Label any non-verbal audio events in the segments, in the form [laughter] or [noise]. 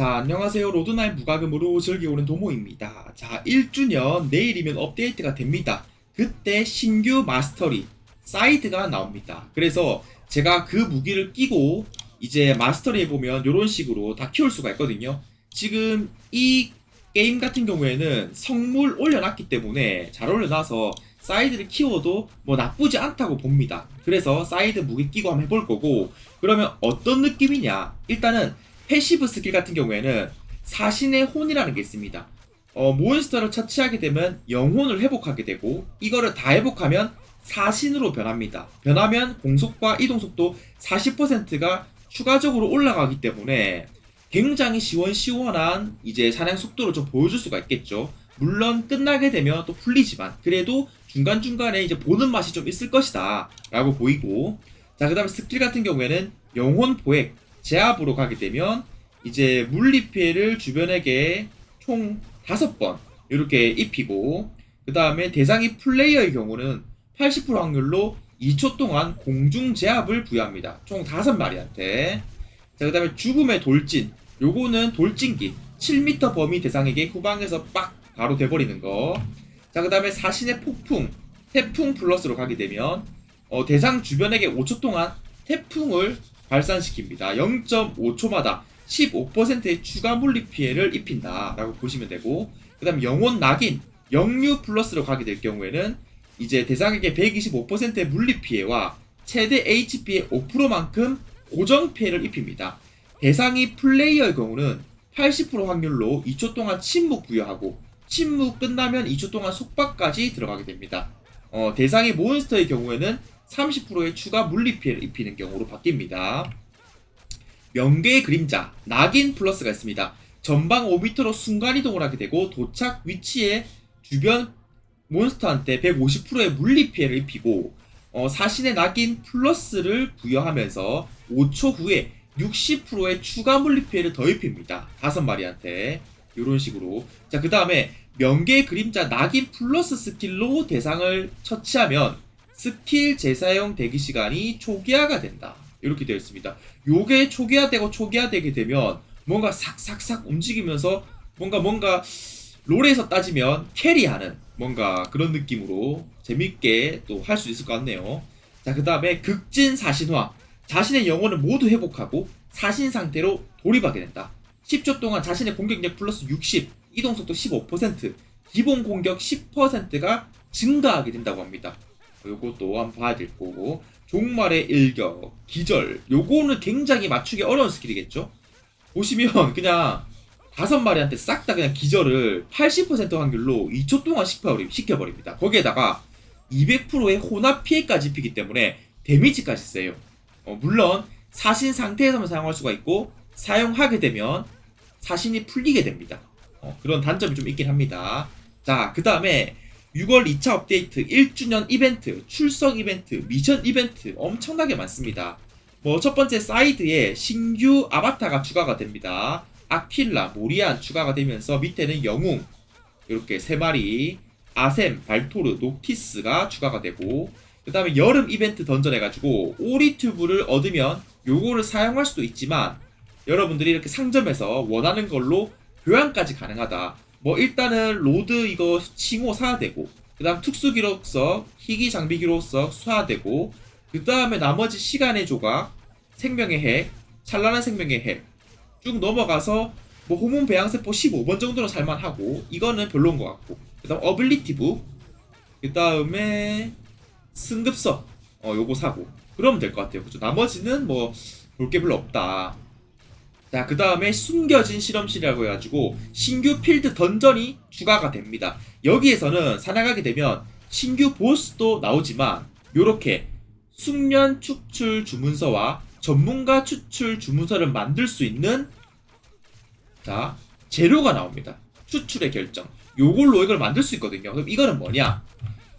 자, 안녕하세요. 로드나인 무과금으로 즐겨오는 도모입니다. 자, 1주년 내일이면 업데이트가 됩니다. 그때 신규 마스터리 사이드가 나옵니다. 그래서 제가 그 무기를 끼고 이제 마스터리 해보면 이런 식으로 다 키울 수가 있거든요. 지금 이 게임 같은 경우에는 성물 올려놨기 때문에 잘 올려놔서 사이드를 키워도 뭐 나쁘지 않다고 봅니다. 그래서 사이드 무기 끼고 한번 해볼 거고 그러면 어떤 느낌이냐? 일단은 패시브 스킬 같은 경우에는 사신의 혼이라는 게 있습니다. 어, 몬스터를 처치하게 되면 영혼을 회복하게 되고 이거를 다 회복하면 사신으로 변합니다. 변하면 공속과 이동속도 40%가 추가적으로 올라가기 때문에 굉장히 시원시원한 이제 사냥 속도를 좀 보여줄 수가 있겠죠. 물론 끝나게 되면 또 풀리지만 그래도 중간중간에 이제 보는 맛이 좀 있을 것이다 라고 보이고 자 그 다음에 스킬 같은 경우에는 영혼 포획 제압으로 가게 되면 이제 물리 피해를 주변에게 총 5번 이렇게 입히고 그 다음에 대상이 플레이어의 경우는 80% 확률로 2초 동안 공중 제압을 부여합니다. 총 5마리한테. 자, 그 다음에 죽음의 돌진. 요거는 돌진기. 7m 범위 대상에게 후방에서 빡! 바로 돼버리는 거. 자, 그 다음에 사신의 폭풍. 태풍 플러스로 가게 되면, 어, 대상 주변에게 5초 동안 태풍을 발산시킵니다. 0.5초마다 15%의 추가 물리 피해를 입힌다. 라고 보시면 되고, 그 다음 영혼 낙인. 영유 플러스로 가게 될 경우에는 이제 대상에게 125%의 물리 피해와 최대 HP의 5%만큼 고정 피해를 입힙니다. 대상이 플레이어의 경우는 80% 확률로 2초 동안 침묵 부여하고 침묵 끝나면 2초 동안 속박까지 들어가게 됩니다. 어, 대상이 몬스터의 경우에는 30%의 추가 물리 피해를 입히는 경우로 바뀝니다. 명계의 그림자, 낙인 플러스가 있습니다. 전방 5m로 순간이동을 하게 되고 도착 위치에 주변 몬스터한테 150%의 물리 피해를 입히고 어, 사신의 낙인 플러스를 부여하면서 5초 후에 60%의 추가 물리 피해를 더 입힙니다. 다섯 마리한테 이런 식으로 자 그 다음에 명계의 그림자 낙인 플러스 스킬로 대상을 처치하면 스킬 재사용 대기 시간이 초기화가 된다. 이렇게 되어 있습니다. 요게 초기화되고 초기화되게 되면 뭔가 삭삭삭 움직이면서 뭔가 뭔가 롤에서 따지면 캐리하는 뭔가 그런 느낌으로 재밌게 또 할 수 있을 것 같네요. 자, 그 다음에 극진 사신화. 자신의 영혼을 모두 회복하고 사신 상태로 돌입하게 된다. 10초 동안 자신의 공격력 플러스 60, 이동속도 15%, 기본 공격 10%가 증가하게 된다고 합니다. 요것도 한번 봐야 될 거고. 종말의 일격, 기절. 요거는 굉장히 맞추기 어려운 스킬이겠죠? 보시면 [laughs] 그냥 다섯 마리한테 싹 다 그냥 기절을 80% 확률로 2초 동안 시켜버립니다. 거기에다가 200%의 혼합 피해까지 입히기 때문에 데미지까지 세요. 어, 물론 사신 상태에서만 사용할 수가 있고 사용하게 되면 사신이 풀리게 됩니다. 어, 그런 단점이 좀 있긴 합니다. 자, 그 다음에 6월 2차 업데이트 1주년 이벤트, 출석 이벤트, 미션 이벤트 엄청나게 많습니다. 뭐 첫 번째 사이드에 신규 아바타가 추가가 됩니다. 아킬라, 모리안 추가가 되면서 밑에는 영웅 이렇게 세 마리, 아셈, 발토르, 녹티스가 추가가 되고 그 다음에 여름 이벤트 던전 해가지고 오리튜브를 얻으면 요거를 사용할 수도 있지만 여러분들이 이렇게 상점에서 원하는 걸로 교환까지 가능하다. 뭐 일단은 로드 이거 칭호 사야 되고 그 다음 특수 기록석, 희귀 장비 기록석 사야 되고 그 다음에 나머지 시간의 조각, 생명의 핵, 찬란한 생명의 핵 쭉 넘어가서 뭐 호문 배양세포 15번 정도는 살만하고 이거는 별로인 것 같고. 그 다음 어빌리티 북, 그 다음에 승급석 어 요거 사고. 그러면 될 것 같아요. 그죠? 나머지는 뭐 볼 게 별로 없다 자 그 다음에 숨겨진 실험실이라고 해가지고 신규 필드 던전이 추가가 됩니다. 여기에서는 사냥하게 되면 신규 보스도 나오지만 요렇게 숙련 추출 주문서와 전문가 추출 주문서를 만들 수 있는 자 재료가 나옵니다. 추출의 결정. 요걸로 이걸 만들 수 있거든요. 그럼 이거는 뭐냐?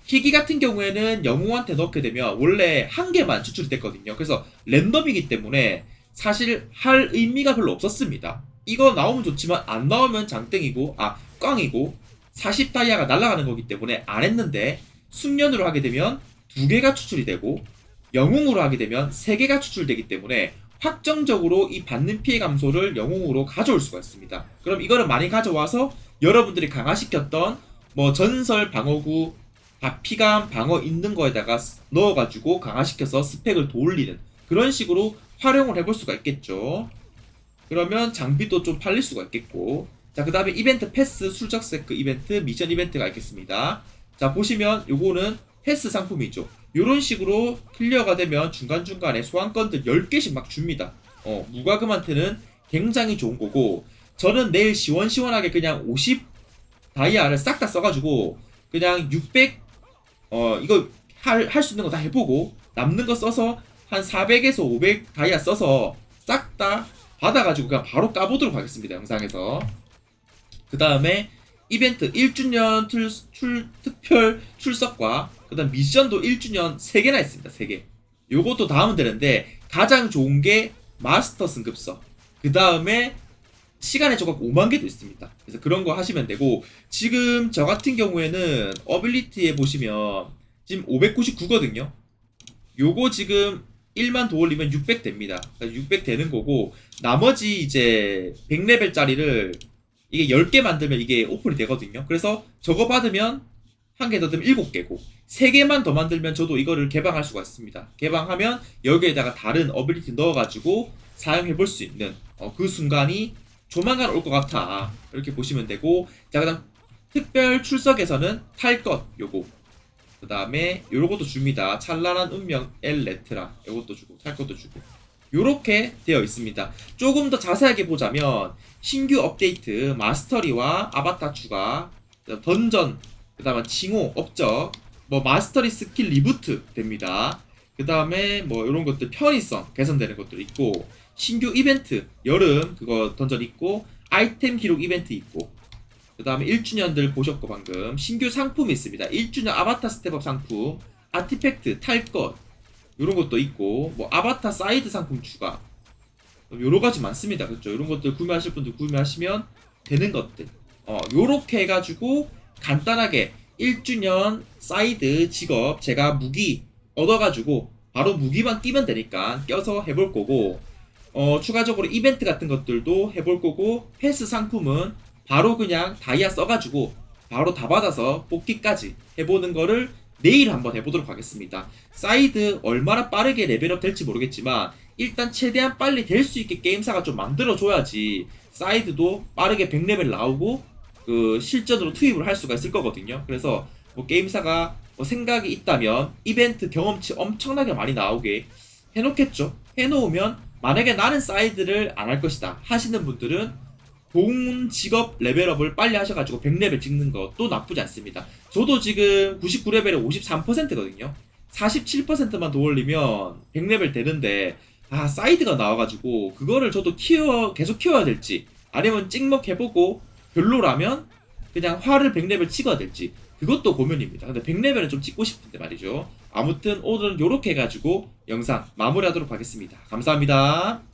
희귀 같은 경우에는 영웅한테 넣게 되면 원래 한 개만 추출이 됐거든요. 그래서 랜덤이기 때문에 사실 할 의미가 별로 없었습니다. 이거 나오면 좋지만 안 나오면 장땡이고 아 꽝이고 40 다이아가 날아가는 거기 때문에 안 했는데 숙련으로 하게 되면 두 개가 추출이 되고 영웅으로 하게 되면 세 개가 추출되기 때문에 확정적으로 이 받는 피해 감소를 영웅으로 가져올 수가 있습니다. 그럼 이거를 많이 가져와서 여러분들이 강화시켰던 뭐 전설 방어구 아, 피감 방어 있는 거에다가 스- 넣어가지고 강화시켜서 스펙을 더 올리는 그런 식으로 활용을 해볼 수가 있겠죠. 그러면 장비도 좀 팔릴 수가 있겠고 자 그 다음에 이벤트 패스 술적 세크 이벤트 미션 이벤트가 있겠습니다. 자 보시면 요거는 패스 상품이죠. 요런 식으로 클리어가 되면 중간중간에 소환권들 10개씩 막 줍니다. 어, 무과금한테는 굉장히 좋은 거고 저는 내일 시원시원하게 그냥 50 다이아를 싹 다 써가지고 그냥 600 어 이거 할 할 수 있는 거 다 해보고 남는 거 써서 한 400에서 500 다이아 써서 싹 다 받아가지고 그냥 바로 까보도록 하겠습니다 영상에서. 그 다음에 이벤트 1주년 출, 출- 특별 출석과 그 다음 미션도 1주년 3개나 있습니다 3개. 요것도 다 하면 되는데 가장 좋은 게 마스터 승급서. 그 다음에 시간의 조각 5만 개도 있습니다. 그래서 그런 거 하시면 되고 지금 저 같은 경우에는 어빌리티에 보시면 지금 599거든요. 요거 지금 1만 더 올리면 600 됩니다. 600 되는 거고 나머지 이제 100레벨짜리를 이게 10개 만들면 이게 오픈이 되거든요. 그래서 저거 받으면 한 개 더 되면 7개고 3개만 더 만들면 저도 이거를 개방할 수가 있습니다. 개방하면 여기에다가 다른 어빌리티 넣어가지고 사용해 볼 수 있는 어, 그 순간이 조만간 올 것 같아. 이렇게 보시면 되고 자 그다음 특별 출석에서는 탈 것 요거 그 다음에 요것도 줍니다. 찬란한 운명 엘 레트라 요것도 주고 탈 것도 주고. 요렇게 되어 있습니다. 조금 더 자세하게 보자면 신규 업데이트 마스터리와 아바타 추가 던전 그 다음에 칭호 업적 뭐 마스터리 스킬 리부트 됩니다. 그 다음에 뭐 이런 것들 편의성 개선되는 것들 있고 신규 이벤트 여름 그거 던전 있고 아이템 기록 이벤트 있고 그 다음에 1주년들 보셨고 방금 신규 상품이 있습니다. 1주년 아바타 스텝업 상품 아티팩트 탈것 이런 것도 있고 뭐 아바타 사이드 상품 추가. 여러 가지 많습니다. 그렇죠? 이런 것들 구매하실 분들 구매하시면 되는 것들. 어 요렇게 해가지고 간단하게 1주년 사이드 직업 제가 무기 얻어가지고 바로 무기만 끼면 되니까 껴서 해볼 거고 어 추가적으로 이벤트 같은 것들도 해볼 거고 패스 상품은 바로 그냥 다이아 써가지고 바로 다 받아서 뽑기까지 해보는 거를 내일 한번 해보도록 하겠습니다. 사이드 얼마나 빠르게 레벨업 될지 모르겠지만 일단 최대한 빨리 될 수 있게 게임사가 좀 만들어줘야지 사이드도 빠르게 100레벨 나오고 그 실전으로 투입을 할 수가 있을 거거든요. 그래서 뭐 게임사가 뭐 생각이 있다면 이벤트 경험치 엄청나게 많이 나오게 해놓겠죠. 해놓으면 만약에 나는 사이드를 안 할 것이다 하시는 분들은 본 직업 레벨업을 빨리 하셔가지고 100레벨 찍는 것도 나쁘지 않습니다. 저도 지금 99레벨에 53%거든요. 47%만 더 올리면 100레벨 되는데 아 사이드가 나와가지고 그거를 저도 키워 계속 키워야 될지 아니면 찍먹 해보고 별로라면 그냥 화를 100레벨 찍어야 될지 그것도 고민입니다. 근데 100레벨은 좀 찍고 싶은데 말이죠. 아무튼 오늘은 이렇게 해가지고 영상 마무리하도록 하겠습니다. 감사합니다.